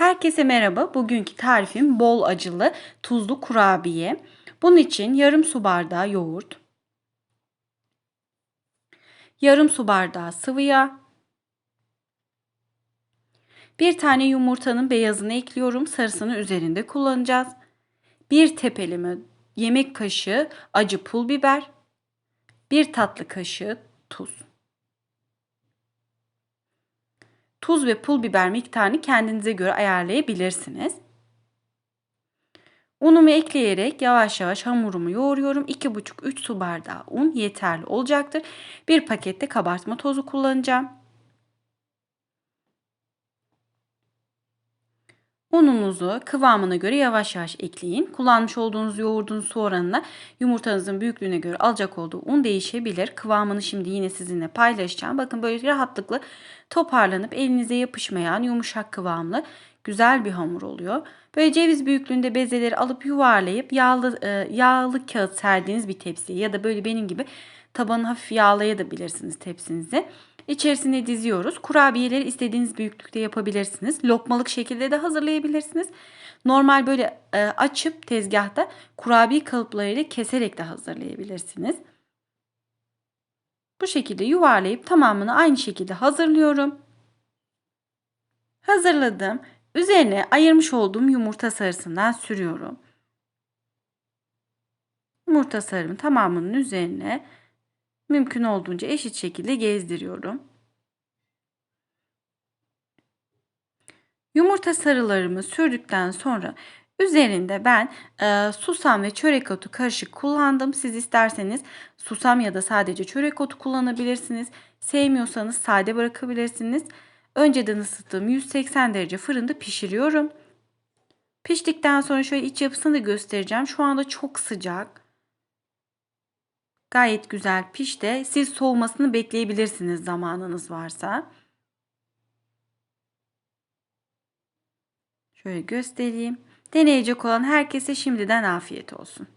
Herkese merhaba. Bugünkü tarifim bol acılı tuzlu kurabiye. Bunun için yarım su bardağı yoğurt, yarım su bardağı sıvı yağ, bir tane yumurtanın beyazını ekliyorum. Sarısını üzerinde kullanacağız. Bir tepeleme yemek kaşığı acı pul biber, bir tatlı kaşığı tuz. Tuz ve pul biber miktarını kendinize göre ayarlayabilirsiniz. Unumu ekleyerek yavaş yavaş hamurumu yoğuruyorum. 2,5-3 su bardağı un yeterli olacaktır. Bir pakette kabartma tozu kullanacağım. Ununuzu kıvamına göre yavaş yavaş ekleyin. Kullanmış olduğunuz yoğurdun su oranına yumurtanızın büyüklüğüne göre alacak olduğu un değişebilir. Kıvamını şimdi yine sizinle paylaşacağım. Bakın böyle rahatlıkla toparlanıp elinize yapışmayan yumuşak kıvamlı güzel bir hamur oluyor. Böyle ceviz büyüklüğünde bezeleri alıp yuvarlayıp yağlı e, yağlı kağıt serdiğiniz bir tepsiye ya da böyle benim gibi tabanı hafif yağlayabilirsiniz tepsinizi. İçerisine diziyoruz. Kurabiyeleri istediğiniz büyüklükte yapabilirsiniz. Lokmalık şekilde de hazırlayabilirsiniz. Normal böyle e, açıp tezgahta kurabiye kalıplarıyla keserek de hazırlayabilirsiniz. Bu şekilde yuvarlayıp tamamını aynı şekilde hazırlıyorum. Hazırladım. Üzerine ayırmış olduğum yumurta sarısından sürüyorum. Yumurta sarımı tamamının üzerine mümkün olduğunca eşit şekilde gezdiriyorum. Yumurta sarılarımı sürdükten sonra üzerinde ben e, susam ve çörek otu karışık kullandım. Siz isterseniz susam ya da sadece çörek otu kullanabilirsiniz. Sevmiyorsanız sade bırakabilirsiniz. Önceden ısıttığım 180 derece fırında pişiriyorum. Piştikten sonra şöyle iç yapısını da göstereceğim. Şu anda çok sıcak. Gayet güzel pişti. Siz soğumasını bekleyebilirsiniz zamanınız varsa. Şöyle göstereyim. Deneyecek olan herkese şimdiden afiyet olsun.